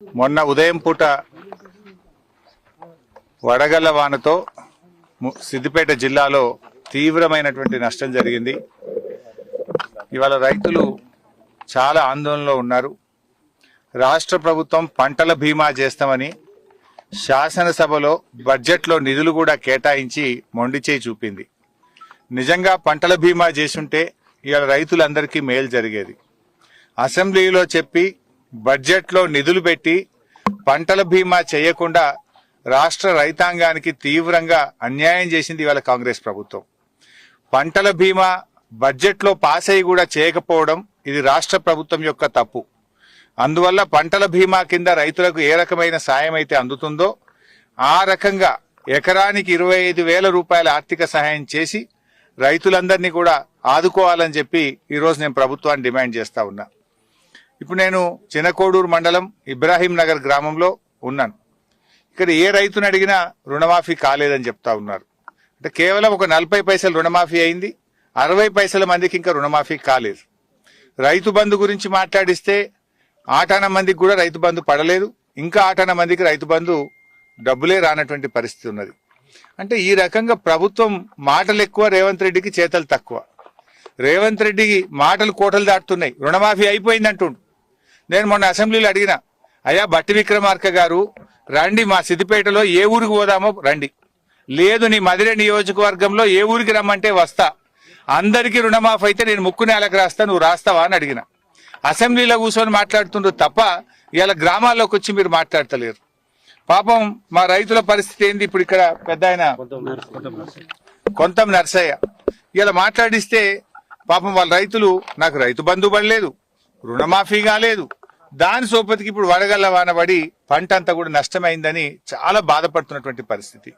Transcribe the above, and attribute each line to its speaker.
Speaker 1: మొన్న ఉదయం పూట వడగళ్ళ వానతో సిద్దిపేట జిల్లాలో తీవ్రమైనటువంటి నష్టం జరిగింది. ఇవాళ రైతులు చాలా ఆందోళనలో ఉన్నారు. రాష్ట్ర ప్రభుత్వం పంటల బీమా చేస్తామని శాసనసభలో బడ్జెట్లో నిధులు కూడా కేటాయించి మొండిచేయి చూపింది. నిజంగా పంటల బీమా చేసుంటే ఇవాళ రైతులందరికీ మేలు జరిగేది. అసెంబ్లీలో చెప్పి బడ్జెట్లో నిధులు పెట్టి పంటల బీమా చేయకుండా రాష్ట్ర రైతాంగానికి తీవ్రంగా అన్యాయం చేసింది ఇవాళ కాంగ్రెస్ ప్రభుత్వం. పంటల బీమా బడ్జెట్లో పాస్ అయ్యి కూడా చేయకపోవడం ఇది రాష్ట్ర ప్రభుత్వం యొక్క తప్పు. అందువల్ల పంటల బీమా కింద రైతులకు ఏ రకమైన సాయం అయితే అందుతుందో ఆ రకంగా ఎకరానికి ఇరవై ఐదు వేల రూపాయల ఆర్థిక సహాయం చేసి రైతులందరినీ కూడా ఆదుకోవాలని చెప్పి ఈరోజు నేను ప్రభుత్వాన్ని డిమాండ్ చేస్తా ఉన్నా. ఇప్పుడు నేను చినకోడూరు మండలం ఇబ్రాహీం నగర్ గ్రామంలో ఉన్నాను. ఇక్కడ ఏ రైతును అడిగినా రుణమాఫీ కాలేదని చెప్తా ఉన్నారు. అంటే కేవలం ఒక నలభై పైసలు రుణమాఫీ అయింది అరవై పైసల మందికి ఇంకా రుణమాఫీ కాలేదు. రైతు బంధు గురించి మాట్లాడిస్తే ఆటాన మందికి కూడా రైతు బంధు పడలేదు ఇంకా ఆటాన మందికి రైతు బంధు డబ్బులే రానటువంటి పరిస్థితి ఉన్నది. అంటే ఈ రకంగా ప్రభుత్వం మాటలు ఎక్కువ రేవంత్ రెడ్డికి చేతలు తక్కువ. రేవంత్ రెడ్డికి మాటలు కోటలు దాటుతున్నాయి రుణమాఫీ అయిపోయింది అంటుండు నేను మొన్న అసెంబ్లీలో అడిగిన అయ్యా బట్టి విక్రమార్క గారు రండి మా సిద్దిపేటలో ఏ ఊరికి పోదామో రండి. లేదు నీ మధుర నియోజకవర్గంలో ఏ ఊరికి రమ్మంటే వస్తా. అందరికీ రుణమాఫీ అయితే నేను ముక్కు నేలకు రాస్తా నువ్వు రాస్తావా? అని అడిగిన. అసెంబ్లీలో కూర్చొని మాట్లాడుతుండ్రు తప్ప ఇలా గ్రామాల్లోకి వచ్చి మీరు మాట్లాడతలేరు. పాపం మా రైతుల పరిస్థితి ఏంది? ఇప్పుడు ఇక్కడ పెద్ద ఆయన కొంత నర్సయ్య. ఇలా మాట్లాడిస్తే పాపం వాళ్ళ రైతులు నాకు రైతు బంధు పడలేదు రుణమాఫీ కాలేదు దాని సోపతికి ఇప్పుడు వడగల్ల వాన పడి పంట అంతా కూడా నష్టమైందని చాలా బాధపడుతున్నటువంటి పరిస్థితి.